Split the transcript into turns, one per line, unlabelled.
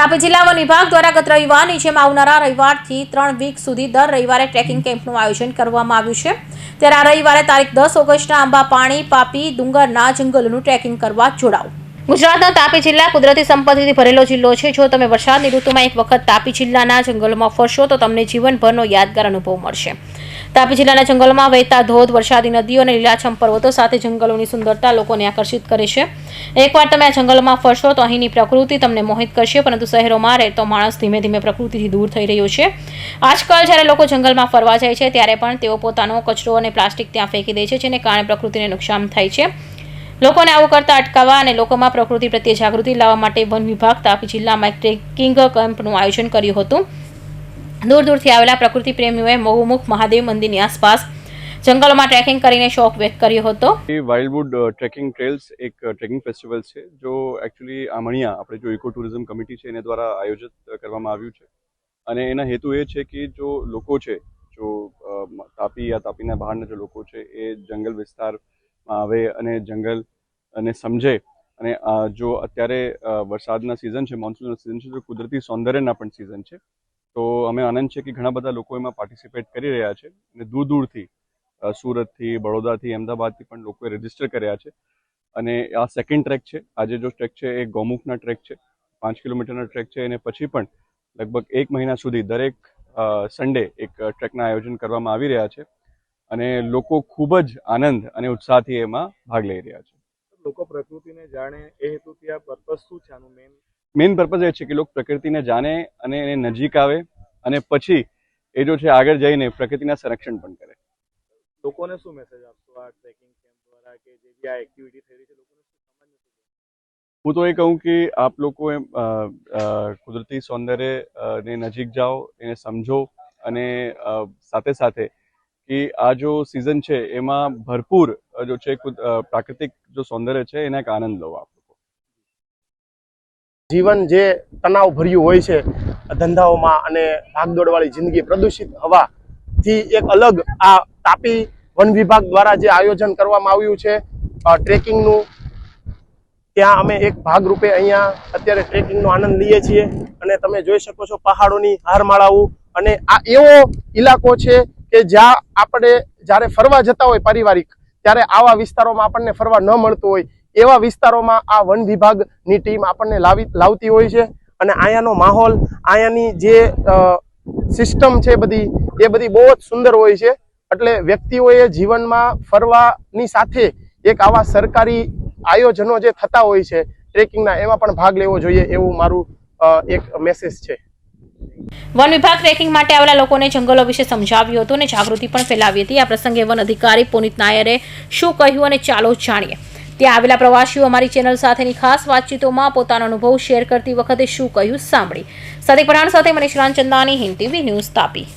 તાપી જિલ્લા વિભાગ દ્વારા ગત રવિવારની જેમ આવનારા રવિવારથી ત્રણ વીક સુધી દર રવિવારે ટ્રેકિંગ કેમ્પનું આયોજન કરવામાં આવ્યું છે. ત્યારે આ રવિવારે તારીખ દસ ઓગસ્ટના આંબા પાણી પાપી, ડુંગરના જંગલોનું ટ્રેકિંગ કરવા જોડાઓ. ગુજરાતના તાપી જિલ્લા કુદરતી સંપત્તિથી ભરેલો જિલ્લો છે. જો તમે વરસાદની ઋતુમાં એક વખત તાપી જિલ્લાના જંગલોમાં ફરશો, તો તમને જીવનભરનો યાદગાર અનુભવ મળશે. તાપી જિલ્લાના જંગલોમાં વહેતા ધોધ, વરસાદી નદીઓ અને લીલાછમ પર્વતો સાથે જંગલોની સુંદરતા લોકોને આકર્ષિત કરે છે. એકવાર તમે આ જંગલોમાં ફરશો, તો અહીંની પ્રકૃતિ તમને મોહિત કરશે, પરંતુ શહેરોમાં રહેતો માણસ ધીમે ધીમે પ્રકૃતિથી દૂર થઈ રહ્યો છે. આજકાલ જ્યારે લોકો જંગલમાં ફરવા જાય છે, ત્યારે પણ તેઓ પોતાનો કચરો અને પ્લાસ્ટિક ત્યાં ફેંકી દે છે, જેને કારણે પ્રકૃતિને નુકસાન થાય છે. લોકોને આવું કરતા અટકાવવા અને લોકોમાં પ્રકૃતિ પ્રત્યે જાગૃતિ લાવવા માટે વન વિભાગ તાપી જિલ્લામાં એક ટ્રેકિંગ કેમ્પનું આયોજન કર્યું હતું. દૂર દૂરથી આવેલા પ્રકૃતિ પ્રેમીઓએ મહુમુખ મહાદેવ મંદિરની આસપાસ જંગલોમાં ટ્રેકિંગ કરીને શોખ વ્યક્ત કર્યો હતો.
વાઇલ્ડવુડ ટ્રેકિંગ ટ્રેલ્સ એક ટ્રેકિંગ ફેસ્ટિવલ છે, જો એકચ્યુઅલી આમણિયા, આપણે જો ઇકો ટુરિઝમ કમિટી છે, એના દ્વારા આયોજિત કરવામાં આવ્યું છે. અને એના હેતુ એ છે કે જો લોકો છે, જો તાપી યા તાપીના બહારના જે લોકો છે, એ જંગલ વિસ્તારમાં આવે અને જંગલ અને સમજે. અને જો અત્યારે વરસાદના સિઝન છે મોન્સૂનના સિઝન છે તો કુદરતી સૌંદર્યના પણ સિઝન છે, તો અમે આનંદ છે કે ઘણા બધા લોકો એમાં પાર્ટિસિપેટ કરી રહ્યા છે અને દૂર દૂરથી સુરતથી, બડોદાથી, અમદાવાદથી પણ લોકોએ રજિસ્ટર કર્યા છે. અને આ સેકન્ડ ટ્રેક છે, આજે જો ટ્રેક છે, એ ગૌમુખના ટ્રેક છે, પાંચ કિલોમીટરના ટ્રેક છે, અને પછી પણ લગભગ એક મહિના સુધી દરેક સન્ડે એક ટ્રેકના આયોજન કરવામાં આવી રહ્યા છે. અને લોકો ખૂબ જ આનંદ અને ઉત્સાહથી એમાં ભાગ લઈ રહ્યા છે.
લોકો પ્રકૃતિને જાણે એ હેતુથી આ પર્પઝ શું છે આનું મેઇન
મેઇન પર્પઝ એ છે કે લોકો પ્રકૃતિને જાણે અને એને નજીક આવે અને પછી એ જો છે આગળ જઈને પ્રકૃતિના સંરક્ષણ પણ કરે.
લોકોને શું મેસેજ આપશો આ ટ્રેકિંગ કેમ્પ દ્વારા કે જે બી આ એક્ટિવિટી થઈ રહી છે લોકોને
હું તો એ કહું કે આપ લોકો એમ કુદરતી સૌંદર્ય ને નજીક જાઓ એને સમજો અને સાથે સાથે કે આ જો સિઝન છે, એમાં ભરપૂર જો છે પ્રાકૃતિક જો સૌંદર્ય છે, એને એક આનંદ લો આપ
જીવન જે તણાવ ભર્યું હોય છે ધંધાઓમાં અને ભાગદોડવાળી જિંદગી, પ્રદૂષિત હવા થી એક અલગ આ તાપી વન વિભાગ દ્વારા જે આયોજન કરવામાં આવ્યું છે ટ્રેકિંગનું, ત્યાં અમે એક ભાગરૂપે અહીંયા અત્યારે ટ્રેકિંગનો આનંદ લઈએ છીએ. અને તમે જોઈ શકો છો પહાડોની હારમાળાઓ અને આ એવો ઇલાકો છે કે જ્યાં આપણે જ્યારે ફરવા જતા હોય પારિવારિક, ત્યારે આવા વિસ્તારોમાં આપણને ફરવા ન મળતું હોય, એવા વિસ્તારોમાં આ વન વિભાગની ટીમ આપણને લાવી, લાવતી હોય છે. અને અહીંયાનો માહોલ અહીંયાની જે સિસ્ટમ છે બધી, એ બધી બહુ જ સુંદર હોય છે. એટલે વ્યક્તિઓએ જીવનમાં ફરવાની સાથે એક આવા સરકારી આયોજનો જે થતા હોય છે, ટ્રેકિંગના, એમાં પણ ભાગ લેવો જોઈએ એવું મારું એક મેસેજ છે.
વન વિભાગ ટ્રેકિંગ માટે આવેલા લોકોને જંગલો વિશે સમજાવ્યું હતું અને જાગૃતિ પણ ફેલાવી હતી. આ પ્રસંગે વન અધિકારી પુનિત નાયરે શું કહ્યું અને ચાલો જાણીએ. ત્યાં આવેલા પ્રવાસીઓ અમારી ચેનલ સાથેની ખાસ વાતચીતોમાં પોતાનો અનુભવ શેર કરતી વખતે શું કહ્યું સાંભળી. સદિક પઠાણ સાથે મનીષ રામચંદાની હિન્દ ટીવી ન્યૂઝ તાપી.